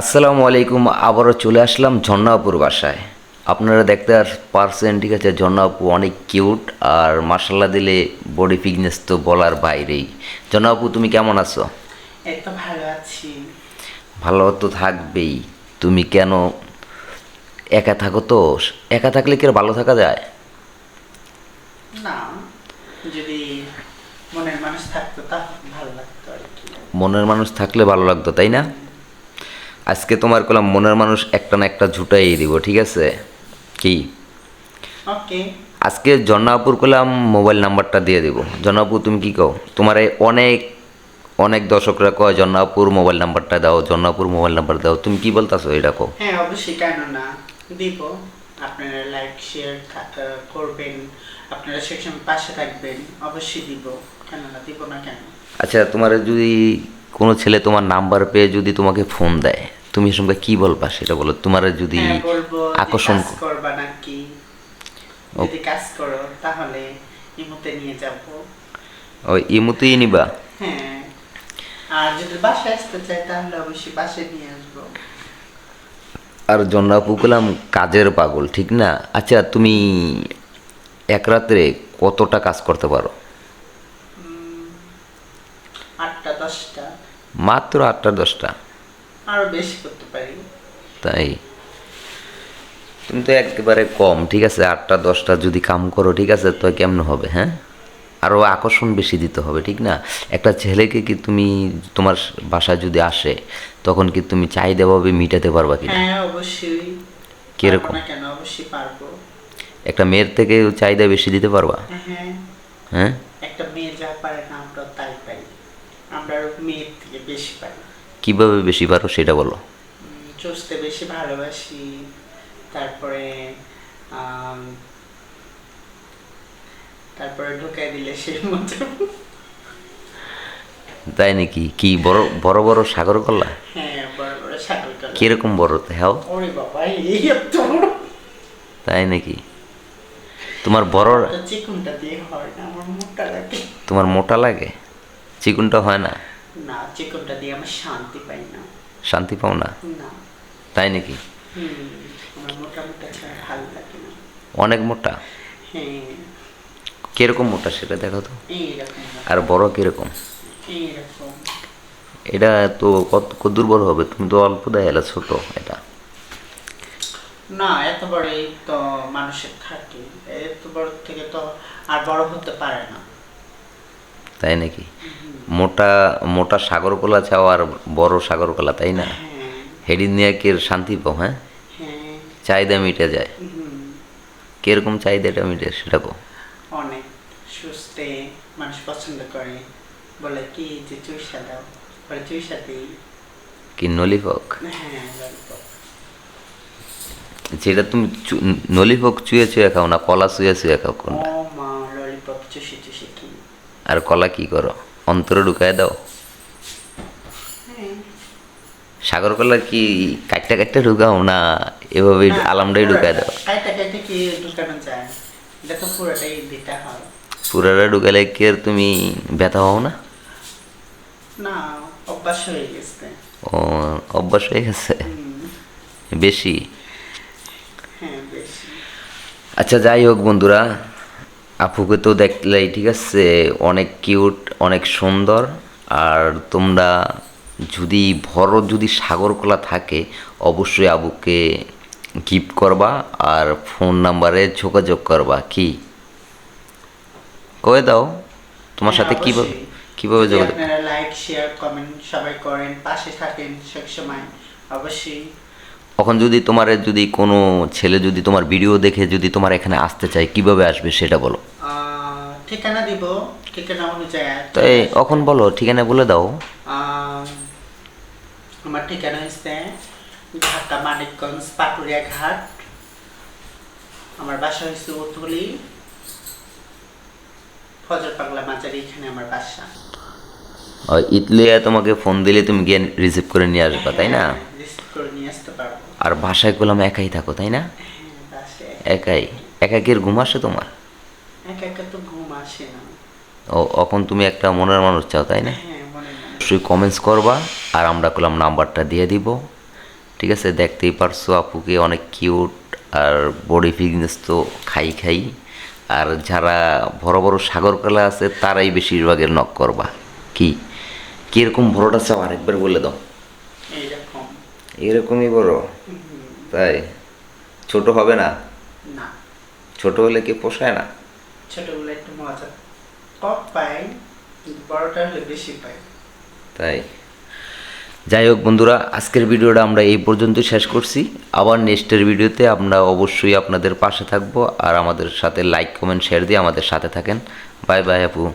আসসালামু আলাইকুম আবারও চলে আসলাম ঝর্ণাপুর বাসায়। আপনারা দেখতে আর পারছেন ঠিক আছে ঝর্ণাপু অনেক কিউট আর মার্শাল্লাহ দিলে বডি ফিটনেস তো বলার বাইরেই। ঝর্ণাপু তুমি কেমন আছো? ভালো আছি। ভালো তো থাকবেই। তুমি কেন একা থাকো তো? একা থাকলে কি আর ভালো থাকা যায়? না যদি মনের মানুষ থাকতো তা ভালো লাগতো মনের মানুষ থাকলে ভালো লাগতো তাই না? আজকে তোমার কলাম মনের মানুষ একটা না একটা ঝুটাই দিব ঠিক আছে? কি? ওকে আজকে জন্নাপুর করলাম মোবাইল নাম্বারটা দিয়ে দেবো। জন্নাপুর তুমি কি কও? তোমার এই অনেক অনেক দর্শকরা কয় জন্নাপুর মোবাইল নাম্বারটা দাও জন্নাপুর মোবাইল নাম্বার দাও। তুমি কি বলতাছো এটা কও? হ্যাঁ অবশ্যই কেন না? দিব। আপনারা লাইক শেয়ার করবেন। আপনারা সেকশন পাশে থাকবেন। অবশ্যই দিব। কেন না? দিব না কেন? আচ্ছা তোমার যদি কোনো ছেলে তোমার নাম্বার পেয়ে যদি তোমাকে ফোন দেয় তুমি সঙ্গে কি বলবা? সেটা বলো। তোমার যদি হ্যাঁ আকর্ষণ করবা নাকি? যদি কাজ করো তাহলে ইমুতে নিয়ে যাব। ওই ইমুতেই নিবা? হ্যাঁ। আর যদি বাসায় আসতে চাই তাহলে অবশ্যই বাসায় নিয়ে আসব। আর জন্নাপু করলাম কাজের পাগল ঠিক না? আচ্ছা তুমি এক রাত্রে কতটা কাজ করতে পারো? আটটা দশটা। মাত্র আটটা দশটা? আরও বেশি করতে পারি। তাই? তুমি তো একেবারে কম ঠিক আছে? আটটা দশটা যদি কাম করো ঠিক আছে? তো কেমন হবে হ্যাঁ? আরও আকর্ষণ বেশি দিতে হবে ঠিক না? একটা ছেলেকে কি তুমি তোমার বাসায় যদি আসে তখন কি তুমি চাহিদাভাবে মিটাতে পারবা কি হ্যাঁ অবশ্যই। কীরকম? কেন? অবশ্যই পারব। একটা মেয়ের থেকে চাহিদা বেশি দিতে পারবা? হ্যাঁ। হ্যাঁ? একটা মেয়ে যা পারে না আমরা তাই পাই। আমরা মেয়ের থেকে বেশি পাই। কীভাবে বেশি পারো সেটা বলো। চুষতে বেশি ভালোবাসি তারপরে তারপরে ঢুকাই দিলে সেই মতো। তাই নাকি? কি বড় বড় বড় সাগর কল্লা হ্যাঁ বড় কীরকম বড়? হ্যাঁ। ওরে বাবা এই এত বড়। তাই নাকি? তোমার বড় চিকুনটা দিয়ে হয় না আমার মোটা লাগে। তোমার মোটা লাগে? চিকুনটা হয় না? না চিকনটা দিয়ে আমার শান্তি পাই না। শান্তি পাও না? তাই নাকি? অনেক মোটা? হ্যাঁ। কীরকম মোটা সেটা দেখো তো। আর বড় কীরকম? এটা তো কত কদ্দূর বড় হবে? তুমি তো অল্প দেখালে ছোট এটা। না এত বড়ই তো মানুষের থাকে। এত বড় থেকে তো আর বড় হতে পারে না। তাই নাকি? মোটা মোটা সাগর কলা চাও আর বড় সাগর কলা তাই না? হ্যাঁ। হেডিন নিয়ে কে শান্তি পাও হ্যাঁ? হ্যাঁ। চাহিদা মিটে যায়। কীরকম চাহিদাটা মিটে সেটা কো অনেক সুস্থে মানুষ পছন্দ করে। বলে কি যে চুইসা দাও বলে চুইসা দিই। কি নলিফক? হ্যাঁ যেটা তুমি চু- নলিফক চুয়ে চুয়ে খাও না কলা চুয়ে চুয়ে খাও কোনটা? ললিপপ চুষি চুষি কি? আর কলা কি করো? অন্তরে ঢুকায় দাও। সাগর কলা কি কাটটা কাটটা ঢুকাও না এভাবে আলামটাই ঢুকায় দাও? পুরোটা। ঢুকালে কি আর তুমি ব্যথা হও না? না অভ্যাস হয়ে গেছে। ও অভ্যাস হয়ে গেছে? হ্যাঁ বেশি। আচ্ছা যাই হোক বন্ধুরা আপুকে তো দেখলেই ঠিক আছে অনেক কিউট অনেক সুন্দর। আর তোমরা যদি বড় যদি সাগর থাকে অবশ্যই আবুকে গিফট করবা আর ফোন নাম্বারে যোগাযোগ করবা। কি? কয়ে দাও তোমার হ্যাঁ, সাথে কীভাবে। কীভাবে যোগাযোগ আপনারা লাইক শেয়ার কমেন্ট সবাই করেন পাশে থাকেন সবসময় অবশ্যই। এখন যদি তোমার যদি কোনো ছেলে যদি তোমার ভিডিও দেখে যদি তোমার এখানে আসতে চায় কীভাবে আসবে সেটা বলো। ঠিকানা দিব ঠিকানা অনুযায়ী তো এখন বলো ঠিকানা বলে দাও। আমার ঠিকানা হচ্ছে ঢাকা মানিকগঞ্জ পাটুরিয়া ঘাট। আমার বাসা হচ্ছে ফজর পাগলা মাজারি এখানে আমার বাসা। ওই ইতলিয়া তোমাকে ফোন দিলে তুমি গিয়ে রিসিভ করে নিয়ে আসবা তাই না? রিসিভ করে নিয়ে আসতে পারব। আর বাসায় করলাম একাই থাকো তাই না? একাই। একাকের ঘুম আসে তোমার? একা একা ঘুম আসে না। ও এখন তুমি একটা মনের মানুষ চাও তাই না? হ্যাঁ অবশ্যই কমেন্টস করবা আর আমরা করলাম নাম্বারটা দিয়ে দিব। ঠিক আছে? দেখতেই পারছ আপুকে অনেক কিউট আর বডি ফিটনেস তো খাই খাই। আর যারা বড় বড় সাগরকলা আছে তারাই বেশিরভাগের নক করবা। কি? কীরকম বড়টা চাও আরেকবার বলে দাও। এরকমই বড়? তাই? ছোট হবে না? না। ছোট হলে কি পোষায় না? ছোটগুলো একটু মজা। কম পাই বড়টা হলে বেশি পাই। তাই। যাই হোক বন্ধুরা আজকের ভিডিওটা আমরা এই পর্যন্ত শেষ করছি। আবার নেক্সটের ভিডিওতে আমরা অবশ্যই আপনাদের পাশে থাকব। আর আমাদের সাথে লাইক কমেন্ট শেয়ার দিয়ে আমাদের সাথে থাকেন। বাই বাই আপু।